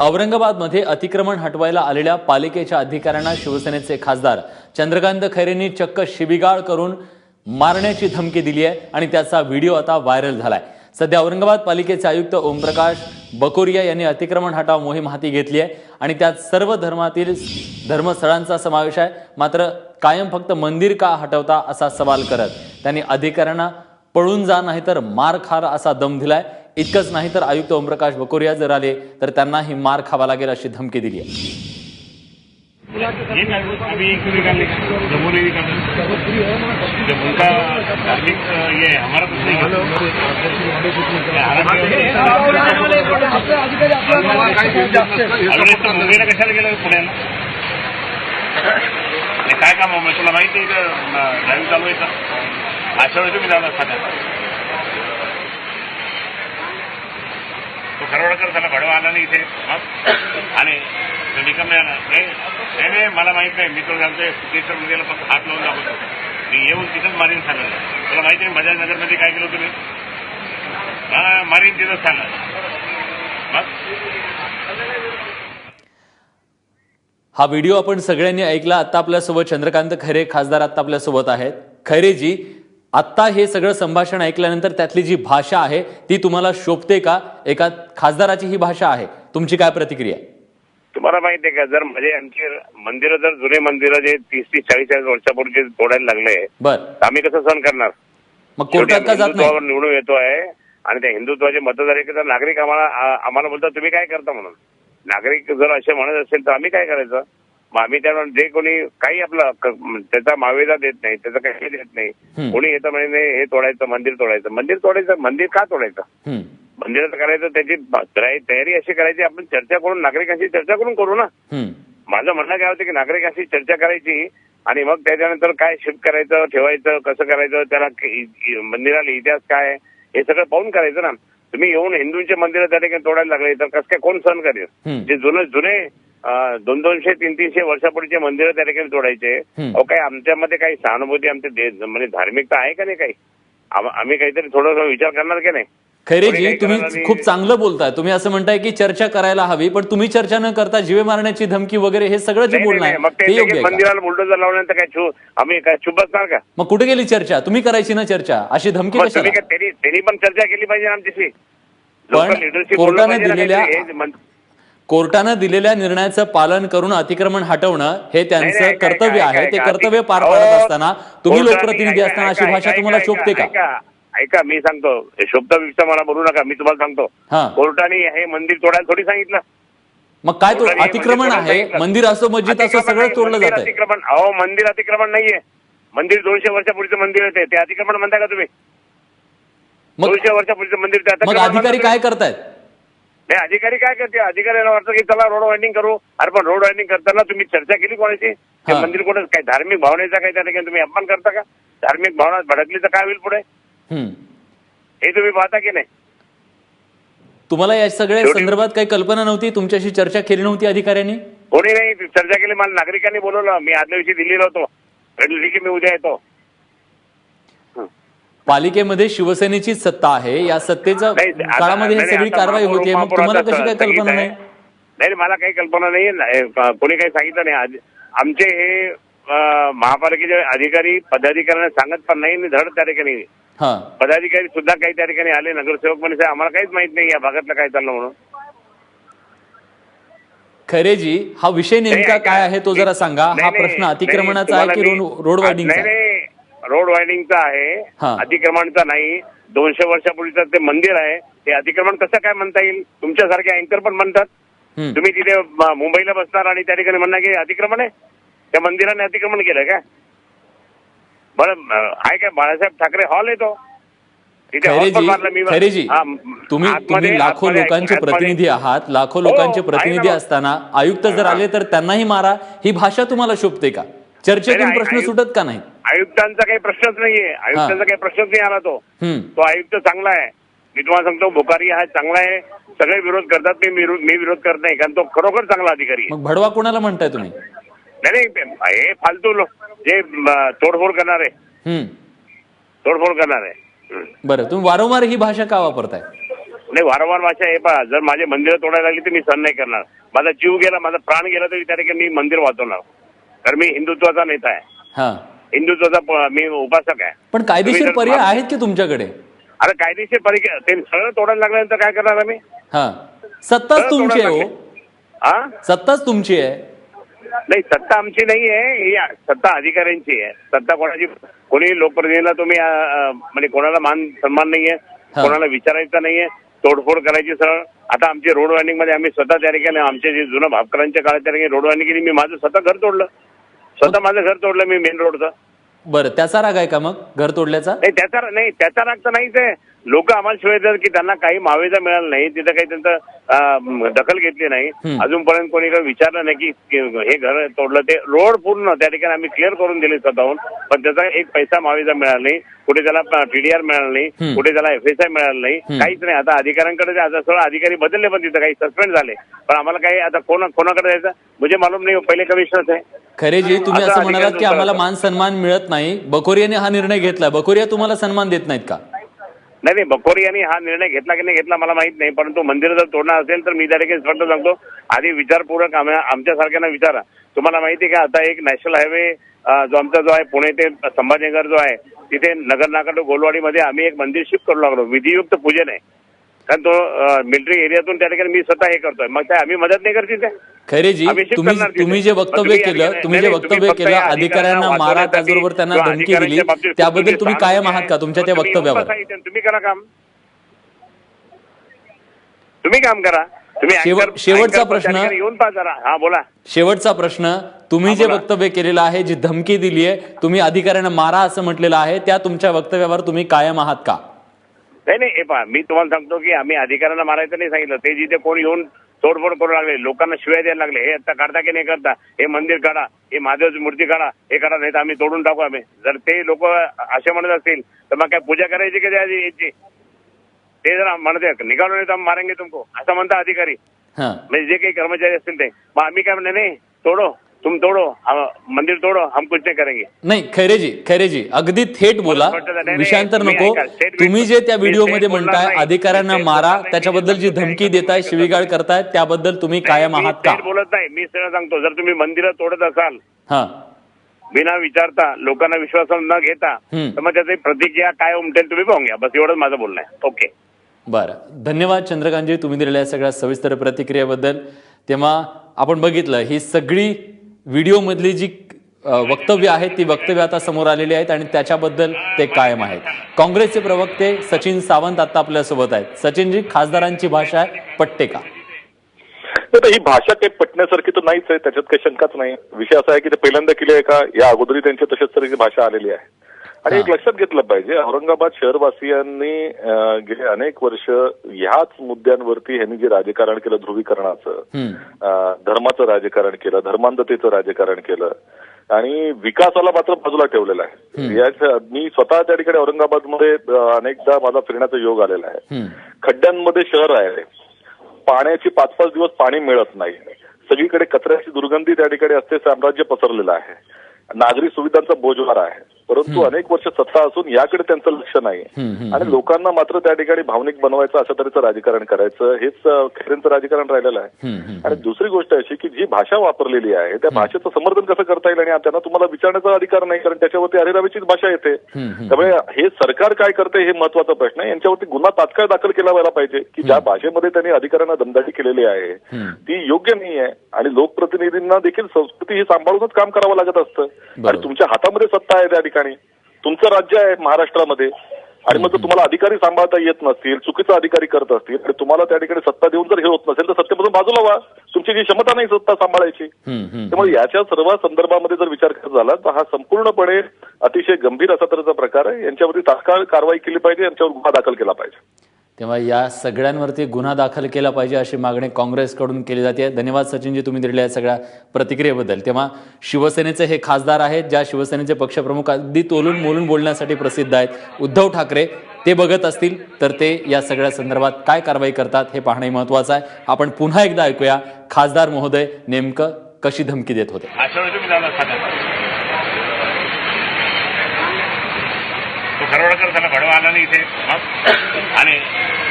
औरंगाबादमध्ये अतिक्रमण हटवायला आलेल्या पालिकेच्या अधिकाऱ्यांना शिवसेनेचे खासदार चंद्रकांत खैरेंनी चक्क शिबिगाळ करून मारण्याची धमकी दिली आहे आणि त्याचा व्हिडिओ आता व्हायरल झालाय. सध्या औरंगाबाद पालिकेचे आयुक्त ओमप्रकाश बकोरिया यांनी अतिक्रमण हटाव मोहीम हाती घेतली आहे आणि त्यात सर्व धर्मातील धर्मस्थळांचा समावेश आहे. मात्र कायम फक्त मंदिर का हटवता असा सवाल करत त्यांनी अधिकाऱ्यांना पळून जा नाही तर मार खार असा दम दिलाय. इतकंच नाही तर आयुक्त ओमप्रकाश बकोरिया जर आले तर त्यांनाही मार खावा लागेल अशी धमकी दिली आहे. काय काम? तुला माहिती आहे का चालू आहे का? अशा वेळी तुम्ही जाणार खात्यात. तो खरवडकर त्याला भडवा आला नाही इथे. आणि निकम नाही नाही नाही, नाही मला माहीत नाही मी तो सांगतोय सिद्धेश्वर मंदिरला फक्त हात लावून दाखवतो. मी येऊन तिथंच मारीन सांगितलं तुला माहिती आहे बजाज नगरमध्ये काय केलं तुम्ही? हा मारीन तिथंच सांगा मग हा व्हिडिओ आपण सगळ्यांनी ऐकला. आता आपल्यासोबत चंद्रकांत खैरे खासदार आता आपल्यासोबत आहेत. खैरेजी आत्ता हे सगळं संभाषण ऐकल्यानंतर त्यातली जी भाषा आहे ती तुम्हाला शोभते का? एका खासदाराची ही भाषा आहे. तुमची काय प्रतिक्रिया? तुम्हाला माहिती आहे का जर म्हणजे आमची मंदिरं जर जुने मंदिरं जे तीस तीस चाळीस चाळीस वर्षापूर्वी जे तोडायला लागले बर. तर आम्ही कसं सहन करणार? मग कोर्टात का नाही हिंदुत्वावर निवडून येतो आहे आणि त्या हिंदुत्वाचे मतदार आहे तर नागरिक आम्हाला आ- आम्हाला बोलतात तुम्ही काय करता? म्हणून. नागरिक जर असे म्हणत असेल तर आम्ही काय करायचं? मग आम्ही त्या जे कोणी काही आपलं क- त्याचा मावेजा देत नाही त्याचं काही देत नाही. कोणी येतं म्हणजे हे तोडायचं मंदिर तोडायचं मंदिर तोडायचं मंदिर का तोडायचं. मंदिराचं करायचं त्याची तयारी अशी करायची आपण चर्चा करून नागरिकांशी चर्चा करून करू ना. माझं म्हणणं काय होतं की नागरिकांशी चर्चा करायची आणि मग त्याच्यानंतर काय शिफ्ट करायचं ठेवायचं कसं करायचं त्याला मंदिराला इतिहास काय हे सगळं पाहून करायचं ना तुम्ही येऊन हिंदूंचे मंदिर त्या ठिकाणी तोडायला लागले तर कसं काय कोण सहन करेल. जे जुने जुने दोन दोनशे तीन तीनशे वर्षापूर्वीचे मंदिरं त्या ठिकाणी तोडायचे. अहो काय आमच्यामध्ये काही सहानुभूती आमच्या म्हणजे धार्मिकता आहे का नाही काही? आम- आम्ही काहीतरी थोडंसं विचार करणार की नाही? खैरेजी तुम्ही. खूप चांगलं बोलताय. तुम्ही असं म्हणताय की चर्चा करायला हवी पण तुम्ही चर्चा न करता जीवे मारण्याची धमकी वगैरे हे सगळं जे बोलणं आहे? मंदिराला बुलडोजर लावल्यानंतर काय छू आम्ही काय चुप बसणार का? मग कुठे गेली चर्चा? तुम्ही करायची ना चर्चा. अशी धमकी त्यांनी पण चर्चा केली पाहिजे आमच्याशी. लोकल पण कोर्टाने दिलेल्या- कोर्टानं दिलेल्या निर्णयाचं पालन करून अतिक्रमण हटवणं हे त्यांचं कर्तव्य आहे. ते कर्तव्य पार पाडत असताना तुम्ही लोकप्रतिनिधी असताना अशी भाषा तुम्हाला शोभते का? ऐका, मी सांगतो. बिबता मला बोलू नका मी तुम्हाला सांगतो. कोर्टाने हे मंदिर तोडायला थोडी सांगितलं. मग काय तो अतिक्रमण आहे. मंदिर असो मस्जिद असो सगळं तोडलं जात अतिक्रमण अहो मंदिर अतिक्रमण नाहीये. मंदिर दोनशे वर्षापूर्वीचं मंदिर आहे ते. अतिक्रमण म्हणता का तुम्ही? दोनशे वर्षापूर्वीचं मंदिर ते अधिकारी काय? करतायत? नाही अधिकारी काय करते अधिकाऱ्याला वाटतं की चला रोड वायडिंग करू. अरे पण रोड वायडिंग करताना तुम्ही चर्चा केली कोणाची? ते. मंदिर कुठे? काय धार्मिक भावनेचा काही त्या ठिकाणी तुम्ही अपमान करता का? धार्मिक भावना भडकली तर काय होईल पुढे. हे तुम्ही पाहता की नाही? तुम्हाला या सगळ्या संदर्भात काही कल्पना नव्हती? तुमच्याशी चर्चा केली नव्हती अधिकाऱ्यांनी? कोणी नाही. चर्चा केली. मला नागरिकांनी बोलवलं. मी आदल्या दिवशी दिल्लीला होतो. म्हटलं की मी उद्या येतो. पालिकेमध्ये शिवसेनेची सत्ता आहे या सत्तेच्या आता- काळामध्ये ही सगळी कारवाई होतीये मग तुम्हाला कशी काय स्थगित कल्पना. नाही? नाही मला काही कल्पना नाही कोणी काही सांगितलं नाही. आमचे हे महापालिकेचे अधिकारी पदाधिकाऱ्यांना सांगत पण नाही आणि धड त्या ठिकाणी. हा. पदाधिकारी सुद्धा काही त्या ठिकाणी आले नगरसेवक म्हणजे आम्हाला काहीच माहीत नाही या भागातलं काय चाललं म्हणून. खरेजी हा विषय नेमका काय आहे तो जरा सांगा. हा प्रश्न अतिक्रमणाचा आहे की तुम्हाला मी- रोड- वायडिंगचा आहे? हा. अतिक्रमणचा नाही दोनशे वर्षापूर्वीचं ते मंदिर आहे ते अतिक्रमण कसं काय म्हणता येईल तुमच्यासारखे अँकर पण म्हणतात हम्म. तुम्ही तिथे म- मुंबईला बसणार आणि त्या ठिकाणी म्हणणार की अतिक्रमण आहे त्या मंदिराने अतिक्रमण केलं का बरं अं, आहे काय बाळासाहेब ठाकरे हॉल आहे तो तिथे hall पण मारला मी खैरेजी हा, तुम्ही आतमध्ये- तुम्ही लाखो आतमध्ये- लोकांचे आतमध्ये- प्रतिनिधी आहात लाखो हो, लोकांचे आहे प्रतिनिधी. असताना आयुक्त जर हा. आले तर त्यांनाही मारा ही भाषा तुम्हाला शोभते का चर्चेतून नाही, प्रश्न आयु- सुटत का नाही आयुक्तांचा काही प्रश्नच नाहीये. आयुक्तांचा काही प्रश्नच नाही आला तो. तो आयुक्त चांगला आहे. मी तुम्हाला सांगतो बुकारी हा चांगला आहे. सगळे विरोध करतात मी मी विरोध करत नाही कारण तो खरोखर चांगला अधिकारी आहे. भडवा कोणाला म्हणताय तुम्ही? नाही नाही हे फालतू लोक जे तोडफोड करणार. आहे हम्म. तोडफोड करणार. आहे. बरं तुम्ही वारंवार ही भाषा का वापरताय? नाही वारंवार भाषा हे पहा. जर माझे मंदिरं तोडायला लागली तर मी सहन नाही करणार. माझा जीव गेला माझा प्राण गेला तरी त्या ठिकाणी मी मंदिर वाचवणार. कारण मी हिंदुत्वाचा नेता आहे. हिंदुत्वाचा मी उपासक आहे. पण कायदेशीर पर्याय आहेत की तुमच्याकडे? अरे कायदेशीर परिके ते सगळं तोडायला लागल्यानंतर काय करणार आम्ही? हा. सत्ताच तुमची आहे हो. हा सत्ताच तुमची आहे. नाही सत्ता आमची नाही आहे. ही सत्ता अधिकाऱ्यांची आहे. सत्ता कोणाची कोणी लोकप्रतिनिधीला तुम्ही म्हणजे कोणाला मान सन्मान नाहीये. कोणाला विचारायचं नाहीये तोडफोड करायची सरळ. आता आमची रोड वायनिंगमध्ये आम्ही स्वतः त्या ठिकाणी आमचे जे जुनं भापकरांच्या काळात त्या ठिकाणी रोड वायनिंग केली मी माझं स्वतः घर तोडलं. स्वतः माझं घर तोडलं मी मेन रोडचं बरं त्याचा राग आहे का मग? घर तोडल्याचा? नाही त्याचा नाही त्याचा राग तर नाहीच आहे. लोक आम्हाला शिवाय देतात की त्यांना काही मावेजा मिळाला नाही तिथं काही त्यांचं दखल घेतली नाही. अजूनपर्यंत कोणी काही विचारलं नाही की हे घर तोडलं ते रोड पूर्ण त्या ठिकाणी आम्ही क्लिअर करून दिले स्वतःहून पण त्याचा एक पैसा मावेजा मिळाला नाही कुठे त्याला टीडीआर मिळाला नाही. कुठे त्याला एफएसआय मिळालं नाही. काहीच नाही. आता अधिकाऱ्यांकडे जे आता सगळं अधिकारी बदलले पण तिथं काही सस्पेंड झाले. पण आम्हाला काही आता कोण कोणाकडे जायचं? म्हणजे मालूम नाही पहिले कमिशनर्स आहे. खरेजी तुम्ही आता असं म्हणालात की आम्हाला मान सन्मान मिळत नाही. बकोरियाने हा निर्णय घेतला. बकोरिया तुम्हाला सन्मान देत नाहीत का? नाही नाही बकोरी यांनी हा निर्णय घेतला की नाही घेतला मला माहीत नाही परंतु मंदिर जर तोडणार असेल तर मी त्या ठिकाणी स्पष्ट सांगतो. आधी विचारपूर्वक आमच्यासारख्यांना विचारा. तुम्हाला माहिती आहे का आता एक नॅशनल हायवे जो आमचा जो आहे पुणे ते संभाजीनगर जो आहे तिथे नगर नाका गोलवाडीमध्ये आम्ही एक मंदिर शिफ्ट करू लागलो. विधियुक्त पूजन आहे. कारण तो मिलिटरी एरियातून त्या ठिकाणी मी स्वतः हे करतोय मग काय आम्ही मदत नाही करते ते खैरेजी तुम्ही. तुम्ही जे वक्तव्य केलं तुम्ही जे वक्तव्य केलं अधिकाऱ्यांना मारा त्याचबरोबर त्यांना धमकी दिली त्याबद्दल तुम्ही कायम आहे. आहात का तुमच्या त्या वक्तव्यावर. तुम्ही करा काम तुम्ही काम करा शेवटचा प्रश्न- येऊन हा बोला शेवटचा प्रश्न तुम्ही जे. वक्तव्य केलेलं आहे जी धमकी दिली आहे तुम्ही अधिकाऱ्यांना मारा असं म्हटलेलं आहे त्या तुमच्या वक्तव्यावर तुम्ही कायम आहात का नाही नाही पहा मी तुम्हाला सांगतो की आम्ही अधिकाऱ्यांना मारायचं नाही सांगितलं. ते जिथे कोण येऊन तोडफोड करू लागले लोकांना शिवाय द्यायला लागले हे आता काढता की नाही करता? हे मंदिर काढा हे महादेवची मूर्ती काढा हे काढा नाही तर आम्ही तोडून टाकू आम्ही. जर ते लोक असे म्हणत असतील तर मग काय पूजा करायची का याची? ते जर म्हणते निघालो नाही तर मारेंगे तुमको असं म्हणता अधिकारी. म्हणजे जे काही कर्मचारी असतील ते. मग आम्ही काय म्हणणे नाही तोडो. तुम तोडो मंदिर तोडो हम कुछ नाही करेंगे। नाही खैरेजी खैरेजी अगदी थेट बोला विषयांतर नको तुम्ही जे त्या मी व्हिडिओमध्ये state बोलणार म्हणताय. अधिकाऱ्यांना मारा. त्याच्याबद्दल जी धमकी देताय शिवीगाळ. करताय त्याबद्दल तुम्ही कायम आहात का? बोलत नाही मी सरळ सांगतो. जर तुम्ही मंदिरं तोडत असाल हा. बिना विचारता लोकांना विश्वासात न घेता. तर मग त्याची प्रतिक्रिया काय उमटेल तुम्ही पाहून घ्या. बस एवढंच माझं बोलणं आहे. ओके. बरं. धन्यवाद चंद्रकांतजी. तुम्ही दिलेल्या सगळ्या सविस्तर प्रतिक्रियेबद्दल. तेव्हा आपण बघितलं ही सगळी व्हिडिओमधली जी वक्तव्य आहेत ती वक्तव्य आता समोर आलेली आहेत आणि त्याच्याबद्दल ते कायम आहेत. काँग्रेसचे प्रवक्ते सचिन सावंत आता आपल्यासोबत आहेत. सचिनजी खासदारांची भाषा आहे पट्टे का? तर ही भाषा काही पटण्यासारखी तर नाहीच आहे. त्याच्यात काही शंकाच नाही. विषय असा आहे की ते पहिल्यांदा केली आहे का? या अगोदरी त्यांची तशाच तऱ्हेची भाषा आलेली आहे. आणि एक. लक्षात घेतलं पाहिजे औरंगाबाद शहरवासियांनी गेले अनेक वर्ष ह्याच मुद्द्यांवरती ह्यांनी जे राजकारण केलं ध्रुवीकरणाचं धर्माचं राजकारण केलं धर्मांधतेचं राजकारण केलं आणि विकासाला मात्र बाजूला ठेवलेलं आहे. याच्या मी स्वतः त्या ठिकाणी औरंगाबादमध्ये अनेकदा माझा फिरण्याचा योग आलेला आहे. खड्ड्यांमध्ये शहर आहे. पाण्याची पाच पाच दिवस पाणी मिळत नाही. सगळीकडे कचऱ्याची दुर्गंधी त्या ठिकाणी असते साम्राज्य पसरलेलं आहे. नागरी सुविधांचा बोजवारा आहे. परंतु अनेक वर्ष सत्ता असून याकडे त्यांचं लक्ष नाही. आणि लोकांना मात्र त्या ठिकाणी भावनिक बनवायचं अशा तऱ्हेचं राजकारण करायचं हेच खऱ्यांचं राजकारण राहिलेलं आहे. आणि दुसरी गोष्ट अशी की जी भाषा वापरलेली आहे त्या भाषेचं समर्थन कसं करता येईल आणि त्यांना तुम्हाला विचारण्याचा अधिकार नाही कारण त्याच्यावरती अरेरावीचीच भाषा येते. त्यामुळे हे सरकार काय करते हे महत्त्वाचा प्रश्न आहे. यांच्यावरती गुन्हा तात्काळ दाखल केला व्हायला पाहिजे की ज्या भाषेमध्ये त्यांनी अधिकाऱ्यांना दमदाटी केलेली आहे. ती योग्य नाही आहे. आणि लोकप्रतिनिधींना देखील संस्कृती ही सांभाळूनच काम करावं लागत असतं. आणि तुमच्या हातामध्ये सत्ता आहे त्या ठिकाणी. तुमचं राज्य आहे महाराष्ट्रामध्ये. आणि मग तुम्हाला अधिकारी सांभाळता येत नसतील चुकीचा अधिकारी करत असतील आणि तुम्हाला त्या ठिकाणी सत्ता देऊन जर हे होत नसेल तर सत्तेपासून बाजूला व्हा तुमची जी क्षमता नाही सत्ता सांभाळायची. त्यामुळे याच्या सर्व संदर्भामध्ये जर विचार करत झाला तर हा संपूर्णपणे अतिशय गंभीर असा तऱ्हेचा प्रकार आहे. यांच्यावरती तात्काळ कारवाई केली पाहिजे यांच्यावर गुन्हा दाखल केला पाहिजे. तेव्हा या सगळ्यांवरती गुन्हा दाखल केला पाहिजे अशी मागणी काँग्रेसकडून केली जाते. धन्यवाद सचिनजी तुम्ही दिलेल्या या सगळ्या प्रतिक्रियेबद्दल. तेव्हा शिवसेनेचे हे खासदार आहेत ज्या शिवसेनेचे पक्षप्रमुख अगदी तोलून मोलून बोलण्यासाठी प्रसिद्ध आहेत. उद्धव ठाकरे ते बघत असतील तर ते या सगळ्या संदर्भात काय कारवाई करतात हे पाहणे महत्वाचं आहे. आपण पुन्हा एकदा ऐकूया. खासदार महोदय नेमकं कशी धमकी देत होते अशा वेळी तुम्ही जाणार खात्यात तो खरवडकर त्याला घडवा आला नाही इथे. आणि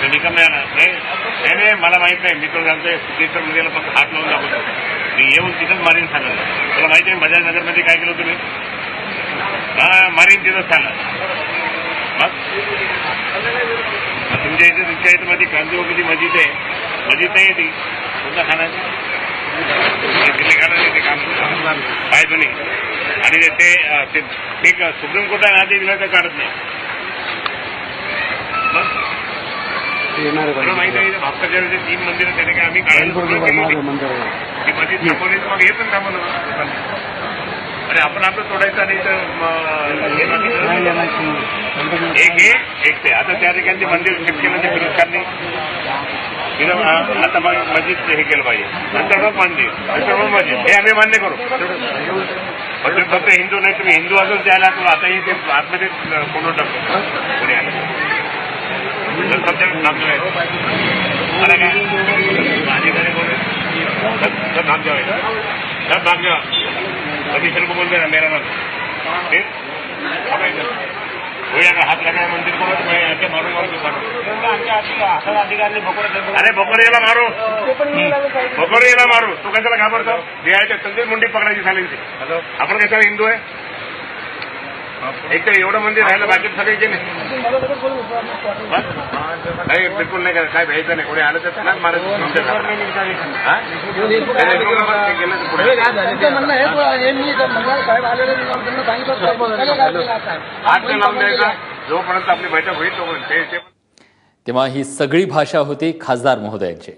तो निकम नाही नाही मला माहीत नाही. मी तो सांगतोय सिद्धेश्वर मंदिराला फक्त हात लावून दाखवतो. मी येऊन तिथंच मारीन सांगितलं तुला माहिती आहे बजाज नगरमध्ये काय केलं तुम्ही? हा मारीन तिथंच सांगा मग तुमच्या इथे तुमच्या इथे माझी क्रांतिवादी मस्जिद आहे. मस्जिद नाही आहे ती. कोणता खाण्याची तिथे खाणार ते काम काय तुम्ही आणि ते- सुप्रीम कोर्टाने आधी दिला तर काढत नाही मग तुला माहिती आहे भास्करचे तीन मंदिरं त्याने काय आम्ही काढायला होती. ती मस्जिद थांबवली तर मग हे पण थांबवलं अरे आपण आपलं तोडायचं आणि इथं, म, हे बाकीचं- एक हे एक ते. आता त्या ठिकाणी मंदिर ते तिथं, अं, आता मग मस्जिद हे केलं पाहिजे. नंतर मग मंदिर. नंतर मग मस्जिद. हे आम्ही मान्य करू. पण तुम्ही फक्त हिंदू नाही तुम्ही हिंदू अजून द्यायला तर आताही ते आतमध्ये कोण टाकतो. पुणे तर फक्त नाम ठेवायचं मला काय माझे घरी बोल सब नाम ठेवायचं सब नाम ठेवा कमिशन को बोल देना मेरा नाम फिर कोई अगर हाथ लगाए मंदिर को तो मैं ऐसे मारूंगा और मारू अरे भोकरेला मारू भोकरेला मारू तू कशाला घाबरतो देहाच्या संजय मुंडी पकडायची झाली ती आपण कशाला हिंदू आहे एक तर एवढं मंदिर राहिलं बाकी सगळे नाही. नाही बिलकुल नाही करा काय भ्यायचं नाही. कोणी आलं तर त्यालाच मारायचं गेलं पुढे. हात नाही लावून द्यायचा. जोपर्यंत आपली बैठक होईल तोपर्यंत तेव्हा ही सगळी भाषा होती खासदार महोदयांची.